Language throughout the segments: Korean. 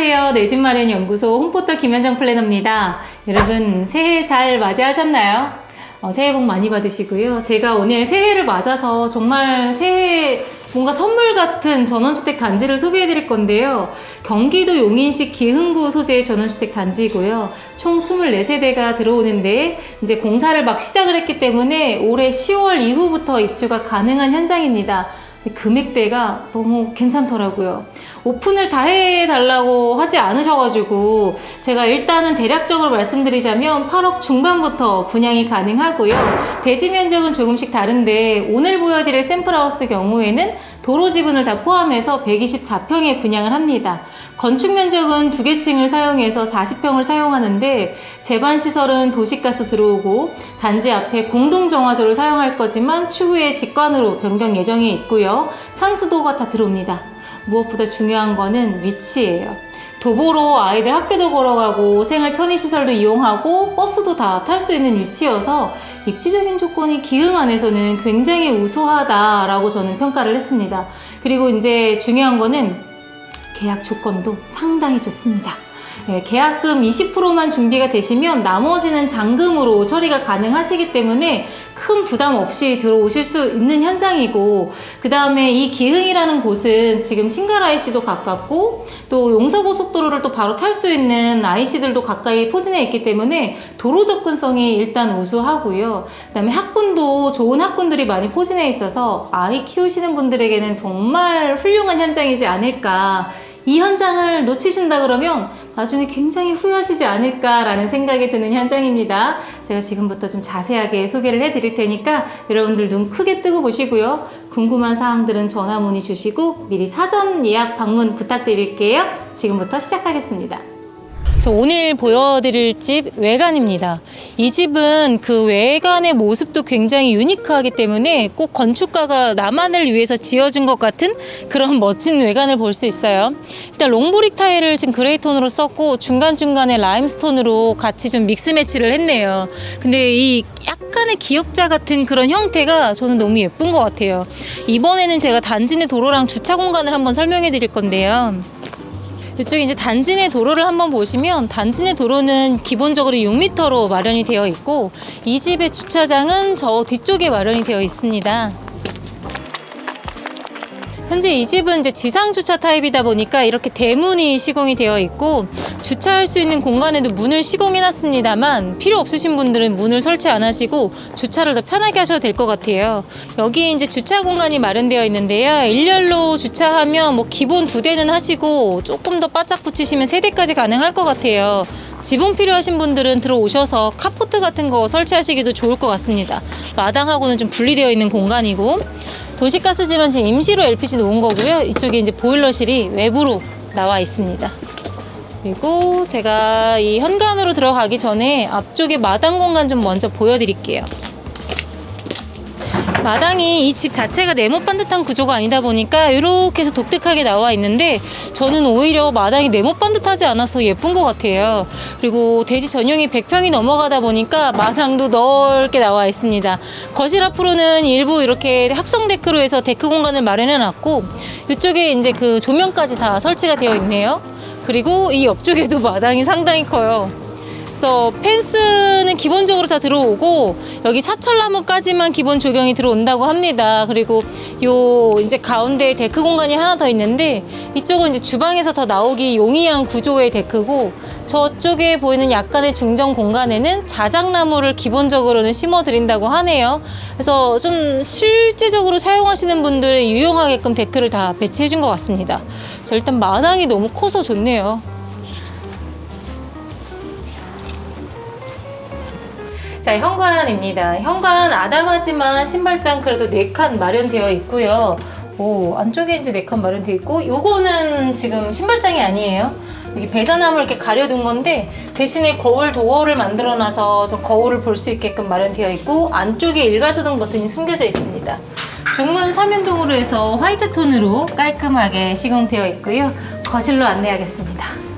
안녕하세요. 내 집 마련 연구소 홈포터 김현정 플래너입니다. 여러분 새해 잘 맞이하셨나요? 어, 새해 복 많이 받으시고요. 제가 오늘 새해를 맞아서 정말 새해 뭔가 선물 같은 전원주택 단지를 소개해 드릴 건데요. 경기도 용인시 기흥구 소재의 전원주택 단지이고요. 총 24세대가 들어오는데 이제 공사를 막 시작을 했기 때문에 올해 10월 이후부터 입주가 가능한 현장입니다. 금액대가 너무 괜찮더라고요. 오픈을 다 해달라고 하지 않으셔가지고 제가 일단은 대략적으로 말씀드리자면 8억 중반부터 분양이 가능하고요. 대지 면적은 조금씩 다른데 오늘 보여드릴 샘플하우스 경우에는 도로 지분을 다 포함해서 124평에 분양을 합니다. 건축 면적은 두 개 층을 사용해서 40평을 사용하는데 제반 시설은 도시가스 들어오고 단지 앞에 공동 정화조를 사용할 거지만 추후에 직관으로 변경 예정이 있고요. 상수도가 다 들어옵니다. 무엇보다 중요한 거는 위치예요. 도보로 아이들 학교도 걸어가고 생활 편의시설도 이용하고 버스도 다 탈 수 있는 위치여서 입지적인 조건이 기흥 안에서는 굉장히 우수하다라고 저는 평가를 했습니다. 그리고 이제 중요한 거는 계약 조건도 상당히 좋습니다. 예, 계약금 20%만 준비가 되시면 나머지는 잔금으로 처리가 가능하시기 때문에 큰 부담 없이 들어오실 수 있는 현장이고 그 다음에 이 기흥이라는 곳은 지금 신갈 IC도 가깝고 또 용서고속도로를 또 바로 탈 수 있는 IC들도 가까이 포진해 있기 때문에 도로 접근성이 일단 우수하고요. 그 다음에 학군도 좋은 학군들이 많이 포진해 있어서 아이 키우시는 분들에게는 정말 훌륭한 현장이지 않을까 이 현장을 놓치신다 그러면 나중에 굉장히 후회하시지 않을까라는 생각이 드는 현장입니다. 제가 지금부터 좀 자세하게 소개를 해드릴 테니까 여러분들 눈 크게 뜨고 보시고요. 궁금한 사항들은 전화 문의 주시고 미리 사전 예약 방문 부탁드릴게요. 지금부터 시작하겠습니다. 저 오늘 보여드릴 집 외관입니다. 이 집은 그 외관의 모습도 굉장히 유니크하기 때문에 꼭 건축가가 나만을 위해서 지어준 것 같은 그런 멋진 외관을 볼 수 있어요. 일단 롱브릭 타일을 지금 그레이 톤으로 썼고 중간중간에 라임스톤으로 같이 좀 믹스 매치를 했네요. 근데 이 약간의 기역자 같은 그런 형태가 저는 너무 예쁜 것 같아요. 이번에는 제가 단지 내 도로랑 주차 공간을 한번 설명해 드릴 건데요. 이쪽에 이제 단지 내 도로를 한번 보시면 단지 내 도로는 기본적으로 6m로 마련이 되어 있고 이 집의 주차장은 저 뒤쪽에 마련이 되어 있습니다. 현재 이 집은 이제 지상 주차 타입이다 보니까 이렇게 대문이 시공이 되어 있고 주차할 수 있는 공간에도 문을 시공해 놨습니다만 필요 없으신 분들은 문을 설치 안 하시고 주차를 더 편하게 하셔도 될 것 같아요. 여기 이제 주차 공간이 마련되어 있는데요. 일렬로 주차하면 뭐 기본 두 대는 하시고 조금 더 바짝 붙이시면 세 대까지 가능할 것 같아요. 지붕 필요하신 분들은 들어오셔서 카포트 같은 거 설치하시기도 좋을 것 같습니다. 마당하고는 좀 분리되어 있는 공간이고 도시가스지만 지금 임시로 LPG 놓은 거고요. 이쪽에 이제 보일러실이 외부로 나와 있습니다. 그리고 제가 이 현관으로 들어가기 전에 앞쪽에 마당 공간 좀 먼저 보여드릴게요. 마당이 이 집 자체가 네모 반 듯한 구조가 아니다 보니까 이렇게 해서 독특하게 나와 있는데 저는 오히려 마당이 네모 반 듯하지 않아서 예쁜 것 같아요. 그리고 대지 전용이 100평이 넘어가다 보니까 마당도 넓게 나와 있습니다. 거실 앞으로는 일부 이렇게 합성 데크로 해서 데크 공간을 마련해 놨고 이쪽에 이제 그 조명까지 다 설치가 되어 있네요. 그리고 이 옆쪽에도 마당이 상당히 커요. 그래서 펜스는 기본적으로 다 들어오고 여기 사철나무까지만 기본 조경이 들어온다고 합니다. 그리고 요 이제 가운데 데크 공간이 하나 더 있는데 이쪽은 이제 주방에서 더 나오기 용이한 구조의 데크고 저쪽에 보이는 약간의 중정 공간에는 자작나무를 기본적으로는 심어 드린다고 하네요. 그래서 좀 실제적으로 사용하시는 분들의 유용하게끔 데크를 다 배치해 준 것 같습니다. 그래서 일단 마당이 너무 커서 좋네요. 자, 현관입니다. 현관 아담하지만 신발장 그래도 네 칸 마련되어 있고요. 오, 안쪽에 이제 네 칸 마련되어 있고, 요거는 지금 신발장이 아니에요. 여기 배전함을 이렇게 가려둔 건데, 대신에 거울 도어를 만들어 놔서 저 거울을 볼 수 있게끔 마련되어 있고, 안쪽에 일괄소등 버튼이 숨겨져 있습니다. 중문 서면동으로 해서 화이트 톤으로 깔끔하게 시공되어 있고요. 거실로 안내하겠습니다.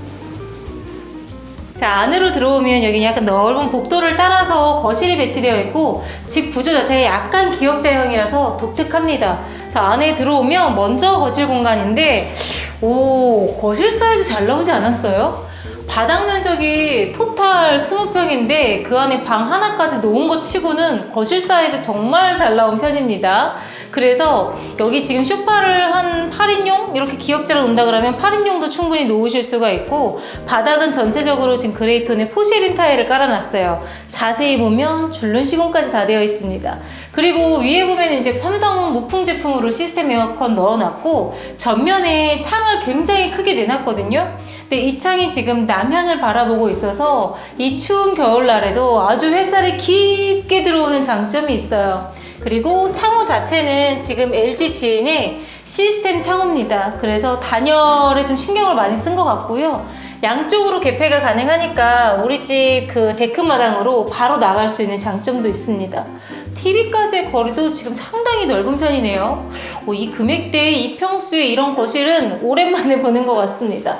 자, 안으로 들어오면 여기 약간 넓은 복도를 따라서 거실이 배치되어 있고 집 구조 자체가 약간 기역자형이라서 독특합니다. 자, 안에 들어오면 먼저 거실 공간인데 오, 거실 사이즈 잘 나오지 않았어요? 바닥 면적이 토탈 20평인데 그 안에 방 하나까지 놓은 것 치고는 거실 사이즈 정말 잘 나온 편입니다. 그래서 여기 지금 쇼파를 한 8인용 이렇게 기역자로 놓는다 그러면 8인용도 충분히 놓으실 수가 있고 바닥은 전체적으로 지금 그레이톤의 포시린 타일을 깔아놨어요. 자세히 보면 줄눈 시공까지 다 되어 있습니다. 그리고 위에 보면 이제 삼성 무풍 제품으로 시스템 에어컨 넣어놨고 전면에 창을 굉장히 크게 내놨거든요. 근데 이 창이 지금 남향을 바라보고 있어서 이 추운 겨울날에도 아주 햇살이 깊게 들어오는 장점이 있어요. 그리고 창호 자체는 지금 LG 지인의 시스템 창호입니다. 그래서 단열에 좀 신경을 많이 쓴 것 같고요. 양쪽으로 개폐가 가능하니까 우리 집 그 데크마당으로 바로 나갈 수 있는 장점도 있습니다. TV까지의 거리도 지금 상당히 넓은 편이네요. 오, 이 금액대에 이 평수의 이런 거실은 오랜만에 보는 것 같습니다.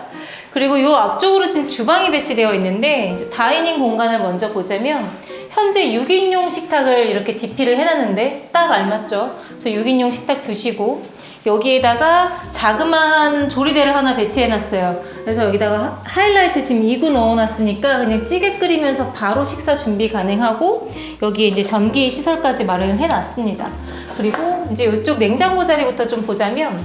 그리고 이 앞쪽으로 지금 주방이 배치되어 있는데 다이닝 공간을 먼저 보자면 현재 6인용 식탁을 이렇게 DP를 해놨는데 딱 알맞죠? 그래서 6인용 식탁 두시고 여기에다가 자그마한 조리대를 하나 배치해놨어요. 그래서 여기다가 하이라이트 지금 2구 넣어놨으니까 그냥 찌개 끓이면서 바로 식사 준비 가능하고 여기에 이제 전기 시설까지 마련을 해놨습니다. 그리고 이제 이쪽 냉장고 자리부터 좀 보자면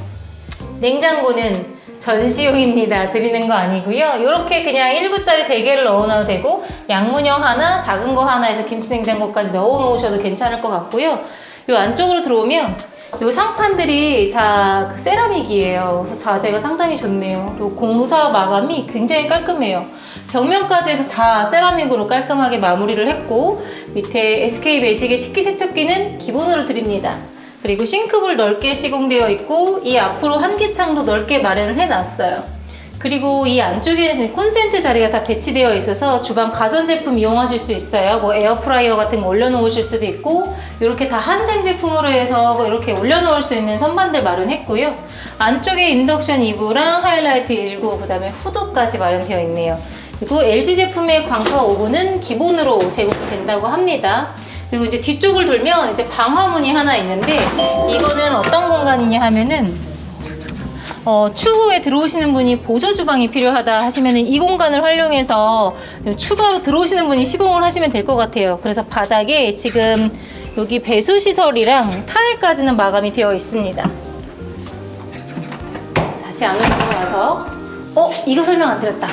냉장고는 전시용입니다. 드리는 거 아니고요. 이렇게 그냥 1구짜리 3개를 넣어놔도 되고 양문형 하나, 작은 거 하나 해서 김치냉장고까지 넣어놓으셔도 괜찮을 것 같고요. 이 안쪽으로 들어오면 이 상판들이 다그 세라믹이에요. 그래서 자재가 상당히 좋네요. 그리고 공사 마감이 굉장히 깔끔해요. 벽면까지 해서 다 세라믹으로 깔끔하게 마무리를 했고 밑에 SK 매직의 식기세척기는 기본으로 드립니다. 그리고 싱크볼 넓게 시공되어 있고 이 앞으로 환기창도 넓게 마련을 해놨어요. 그리고 이 안쪽에는 콘센트 자리가 다 배치되어 있어서 주방 가전제품 이용하실 수 있어요. 뭐 에어프라이어 같은 거 올려놓으실 수도 있고 이렇게 다 한샘 제품으로 해서 이렇게 올려놓을 수 있는 선반들 마련했고요. 안쪽에 인덕션 2구랑 하이라이트 1구 그다음에 후드까지 마련되어 있네요. 그리고 LG 제품의 광파 오븐은 기본으로 제공된다고 합니다. 그리고 이제 뒤쪽을 돌면 이제 방화문이 하나 있는데 이거는 어떤 공간이냐 하면은 어, 추후에 들어오시는 분이 보조 주방이 필요하다 하시면은 이 공간을 활용해서 좀 추가로 들어오시는 분이 시공을 하시면 될 것 같아요. 그래서 바닥에 지금 여기 배수 시설이랑 타일까지는 마감이 되어 있습니다. 다시 안으로 들어와서 어 이거 설명 안 드렸다.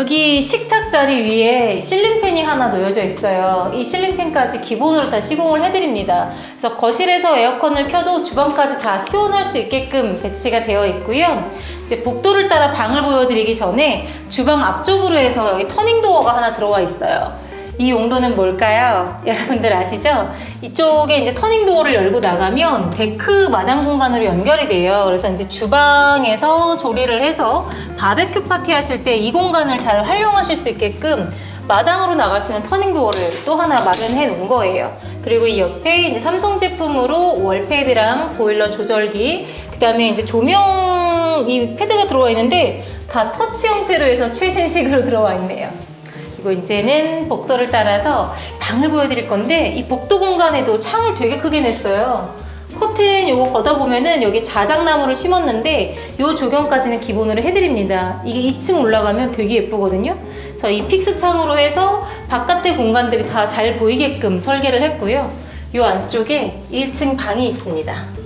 여기 식탁 자리 위에 실링팬이 하나 놓여져 있어요. 이 실링팬까지 기본으로 다 시공을 해드립니다. 그래서 거실에서 에어컨을 켜도 주방까지 다 시원할 수 있게끔 배치가 되어 있고요. 이제 복도를 따라 방을 보여드리기 전에 주방 앞쪽으로 해서 여기 터닝 도어가 하나 들어와 있어요. 이 용도는 뭘까요? 여러분들 아시죠? 이쪽에 이제 터닝 도어를 열고 나가면 데크 마당 공간으로 연결이 돼요. 그래서 이제 주방에서 조리를 해서 바베큐 파티 하실 때 이 공간을 잘 활용하실 수 있게끔 마당으로 나갈 수 있는 터닝 도어를 또 하나 마련해 놓은 거예요. 그리고 이 옆에 이제 삼성 제품으로 월패드랑 보일러 조절기, 그 다음에 이제 조명 이 패드가 들어와 있는데 다 터치 형태로 해서 최신식으로 들어와 있네요. 그리고 이제는 복도를 따라서 방을 보여드릴 건데 이 복도 공간에도 창을 되게 크게 냈어요. 커튼 요거 걷어보면은 여기 자작나무를 심었는데 요 조경까지는 기본으로 해드립니다. 이게 2층 올라가면 되게 예쁘거든요. 그래서 이 픽스 창으로 해서 바깥의 공간들이 다 잘 보이게끔 설계를 했고요. 요 안쪽에 1층 방이 있습니다.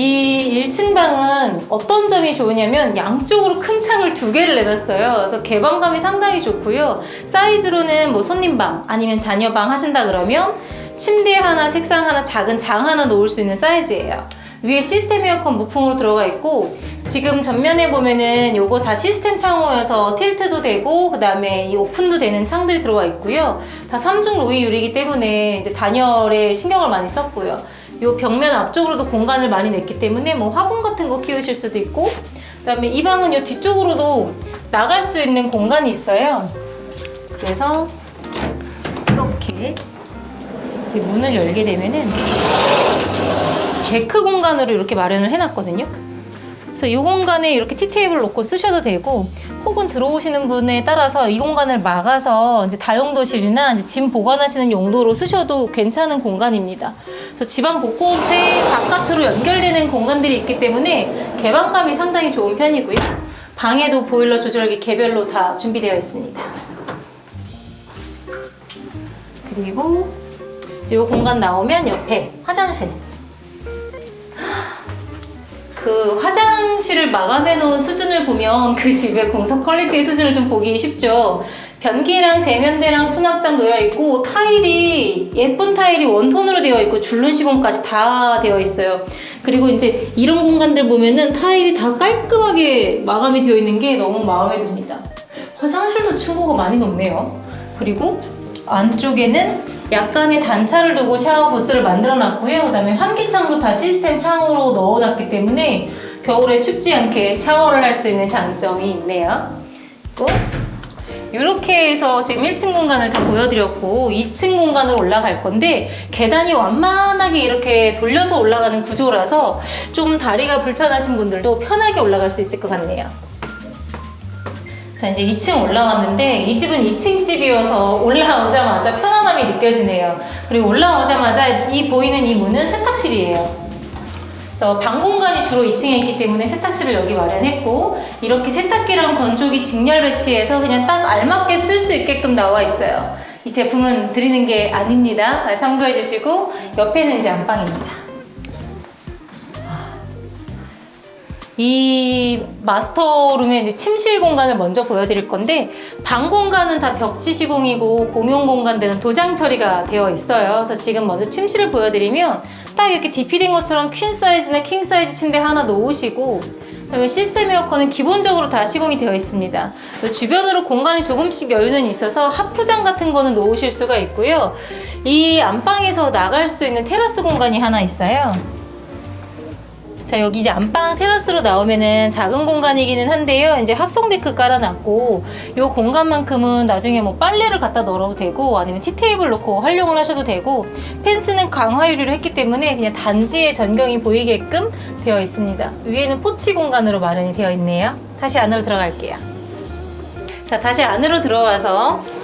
이 1층 방은 어떤 점이 좋으냐면 양쪽으로 큰 창을 두 개를 내놨어요. 그래서 개방감이 상당히 좋고요. 사이즈로는 뭐 손님방 아니면 자녀방 하신다 그러면 침대 하나, 책상 하나, 작은 장 하나 놓을 수 있는 사이즈예요. 위에 시스템 에어컨 무풍으로 들어가 있고 지금 전면에 보면은 요거 다 시스템 창호여서 틸트도 되고 그 다음에 이 오픈도 되는 창들이 들어와 있고요. 다 삼중 로이 유리기 때문에 이제 단열에 신경을 많이 썼고요. 요 벽면 앞쪽으로도 공간을 많이 냈기 때문에 뭐 화분 같은 거 키우실 수도 있고 그다음에 이 방은 요 뒤쪽으로도 나갈 수 있는 공간이 있어요. 그래서 이렇게 이제 문을 열게 되면은 데크 공간으로 이렇게 마련을 해놨거든요. 그래서 이 공간에 이렇게 티테이블 놓고 쓰셔도 되고 혹은 들어오시는 분에 따라서 이 공간을 막아서 이제 다용도실이나 이제 짐 보관하시는 용도로 쓰셔도 괜찮은 공간입니다. 그래서 집안 곳곳에 바깥으로 연결되는 공간들이 있기 때문에 개방감이 상당히 좋은 편이고요. 방에도 보일러 조절기 개별로 다 준비되어 있습니다. 그리고 이 공간 나오면 옆에 화장실. 그 화장실을 마감해 놓은 수준을 보면 그 집의 공사 퀄리티 수준을 좀 보기 쉽죠. 변기랑 세면대랑 수납장 놓여 있고 타일이 예쁜 타일이 원톤으로 되어 있고 줄눈 시공까지 다 되어 있어요. 그리고 이제 이런 공간들 보면은 타일이 다 깔끔하게 마감이 되어 있는 게 너무 마음에 듭니다. 화장실도 층고가 많이 높네요. 그리고 안쪽에는 약간의 단차를 두고 샤워 부스를 만들어 놨고요. 그 다음에 환기창도 다 시스템 창으로 넣어 놨기 때문에 겨울에 춥지 않게 샤워를 할 수 있는 장점이 있네요. 그리고 이렇게 해서 지금 1층 공간을 다 보여드렸고 2층 공간으로 올라갈 건데 계단이 완만하게 이렇게 돌려서 올라가는 구조라서 좀 다리가 불편하신 분들도 편하게 올라갈 수 있을 것 같네요. 자 이제 2층 올라왔는데 이 집은 2층 집이어서 올라오자마자 편안함이 느껴지네요. 그리고 올라오자마자 이 보이는 이 문은 세탁실이에요. 그래서 방 공간이 주로 2층에 있기 때문에 세탁실을 여기 마련했고 이렇게 세탁기랑 건조기 직렬 배치해서 그냥 딱 알맞게 쓸 수 있게끔 나와 있어요. 이 제품은 드리는 게 아닙니다. 참고해 주시고 옆에는 이제 안방입니다. 이 마스터룸의 이제 침실 공간을 먼저 보여드릴 건데 방 공간은 다 벽지 시공이고 공용 공간들은 도장 처리가 되어 있어요. 그래서 지금 먼저 침실을 보여드리면 딱 이렇게 DP 된 것처럼 퀸 사이즈나 킹 사이즈 침대 하나 놓으시고 그다음에 시스템 에어컨은 기본적으로 다 시공이 되어 있습니다. 주변으로 공간이 조금씩 여유는 있어서 하프장 같은 거는 놓으실 수가 있고요. 이 안방에서 나갈 수 있는 테라스 공간이 하나 있어요. 자 여기 이제 안방 테라스로 나오면은 작은 공간이기는 한데요. 이제 합성 데크 깔아놨고 이 공간만큼은 나중에 뭐 빨래를 갖다 널어도 되고 아니면 티테이블 놓고 활용을 하셔도 되고 펜스는 강화 유리로 했기 때문에 그냥 단지의 전경이 보이게끔 되어 있습니다. 위에는 포치 공간으로 마련이 되어 있네요. 다시 안으로 들어갈게요. 자 다시 안으로 들어와서 음,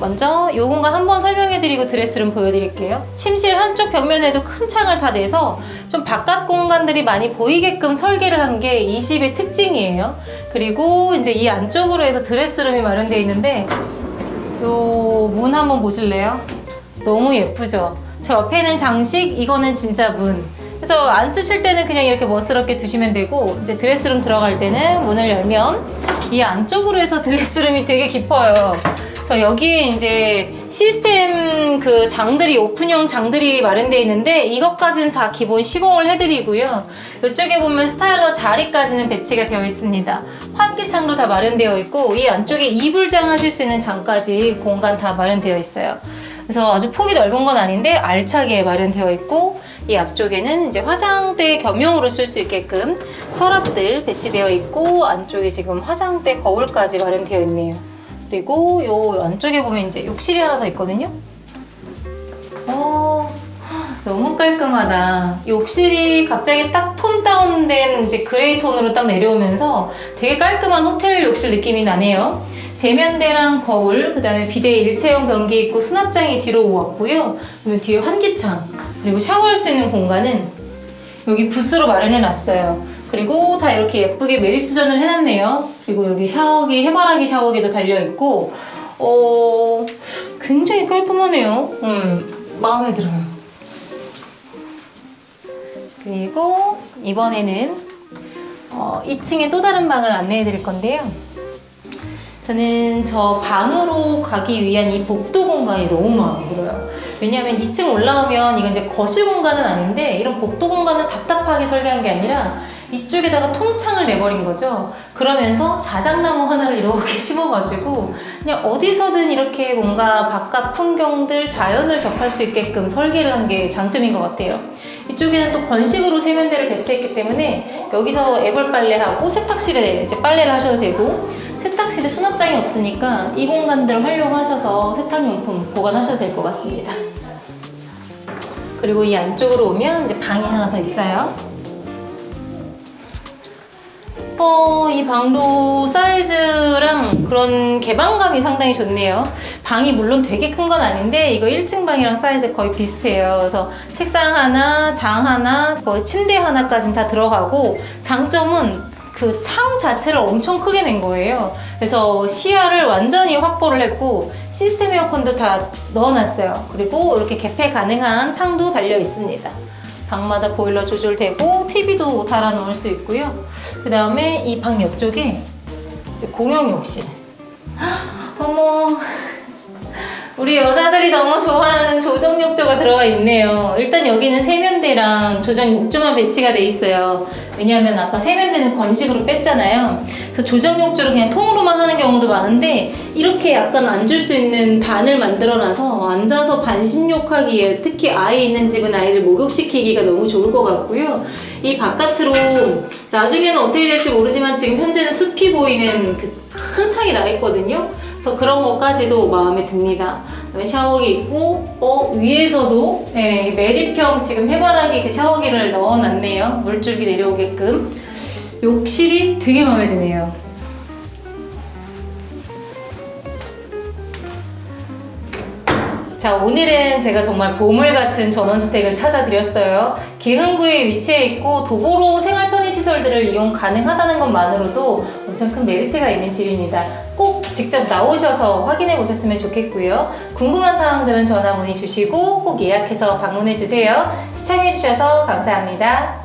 먼저 이 공간 한번 설명해드리고 드레스룸 보여드릴게요. 침실 한쪽 벽면에도 큰 창을 다 내서 좀 바깥 공간들이 많이 보이게끔 설계를 한 게 이 집의 특징이에요. 그리고 이제 이 안쪽으로 해서 드레스룸이 마련되어 있는데 요 문 한번 보실래요? 너무 예쁘죠? 저 옆에는 장식, 이거는 진짜 문. 그래서 안 쓰실 때는 그냥 이렇게 멋스럽게 두시면 되고 이제 드레스룸 들어갈 때는 문을 열면 이 안쪽으로 해서 드레스룸이 되게 깊어요. 그래서 여기에 이제 시스템 그 장들이 오픈형 장들이 마련되어 있는데 이것까지는 다 기본 시공을 해드리고요. 이쪽에 보면 스타일러 자리까지는 배치가 되어 있습니다. 환기창도 다 마련되어 있고 이 안쪽에 이불장 하실 수 있는 장까지 공간 다 마련되어 있어요. 그래서 아주 폭이 넓은 건 아닌데 알차게 마련되어 있고 이 앞쪽에는 이제 화장대 겸용으로 쓸 수 있게끔 서랍들 배치되어 있고 안쪽에 지금 화장대 거울까지 마련되어 있네요. 그리고 요 안쪽에 보면 이제 욕실이 하나 더 있거든요. 어, 너무 깔끔하다. 욕실이 갑자기 딱 톤 다운된 이제 그레이 톤으로 딱 내려오면서 되게 깔끔한 호텔 욕실 느낌이 나네요. 세면대랑 거울, 그 다음에 비데 일체형 변기 있고 수납장이 뒤로 왔고요. 그리고 뒤에 환기창, 그리고 샤워할 수 있는 공간은 여기 부스로 마련해 놨어요. 그리고 다 이렇게 예쁘게 매립 수전을 해놨네요. 그리고 여기 샤워기, 해바라기 샤워기도 달려있고, 어, 굉장히 깔끔하네요. 음, 마음에 들어요. 그리고 이번에는 어, 2층에 또 다른 방을 안내해 드릴 건데요. 저는 저 방으로 가기 위한 이 복도 공간이 너무 마음에 들어요. 왜냐하면 2층 올라오면 이건 이제 거실 공간은 아닌데 이런 복도 공간은 답답하게 설계한 게 아니라 이쪽에다가 통창을 내버린 거죠. 그러면서 자작나무 하나를 이렇게 심어가지고 그냥 어디서든 이렇게 뭔가 바깥 풍경들, 자연을 접할 수 있게끔 설계를 한 게 장점인 것 같아요. 이쪽에는 또 건식으로 세면대를 배치했기 때문에 여기서 애벌 빨래하고 세탁실에 이제 빨래를 하셔도 되고 세탁실에 수납장이 없으니까 이 공간들을 활용하셔서 세탁용품 보관하셔도 될 것 같습니다. 그리고 이 안쪽으로 오면 이제 방이 하나 더 있어요. 어, 이 방도 사이즈랑 그런 개방감이 상당히 좋네요. 방이 물론 되게 큰 건 아닌데 이거 1층 방이랑 사이즈 거의 비슷해요. 그래서 책상 하나, 장 하나, 거의 침대 하나까지는 다 들어가고 장점은 그 창 자체를 엄청 크게 낸 거예요. 그래서 시야를 완전히 확보를 했고 시스템 에어컨도 다 넣어놨어요. 그리고 이렇게 개폐 가능한 창도 달려 있습니다. 방마다 보일러 조절되고 TV도 달아 놓을 수 있고요. 그 다음에 이 방 옆쪽에 공용 욕실. 헉, 어머. 우리 여자들이 너무 좋아하는 조정 욕조가 들어가 있네요. 일단 여기는 세면대랑 조정 욕조만 배치가 돼 있어요. 왜냐하면 아까 세면대는 건식으로 뺐잖아요. 그래서 조정 욕조를 그냥 통으로만 하는 경우도 많은데 이렇게 약간 앉을 수 있는 단을 만들어놔서 앉아서 반신욕하기에 특히 아이 있는 집은 아이를 목욕시키기가 너무 좋을 것 같고요. 이 바깥으로 나중에는 어떻게 될지 모르지만 지금 현재는 숲이 보이는 그 큰 창이 나 있거든요. 그래서 그런 것까지도 마음에 듭니다. 그다음에 샤워기 있고 어 위에서도 네, 매립형 지금 해바라기 그 샤워기를 넣어놨네요. 물줄기 내려오게끔 욕실이 되게 마음에 드네요. 자, 오늘은 제가 정말 보물 같은 전원주택을 찾아드렸어요. 기흥구에 위치해 있고 도보로 생활 편의 시설들을 이용 가능하다는 것만으로도 엄청 큰 메리트가 있는 집입니다. 꼭 직접 나오셔서 확인해 보셨으면 좋겠고요. 궁금한 사항들은 전화 문의 주시고 꼭 예약해서 방문해 주세요. 시청해 주셔서 감사합니다.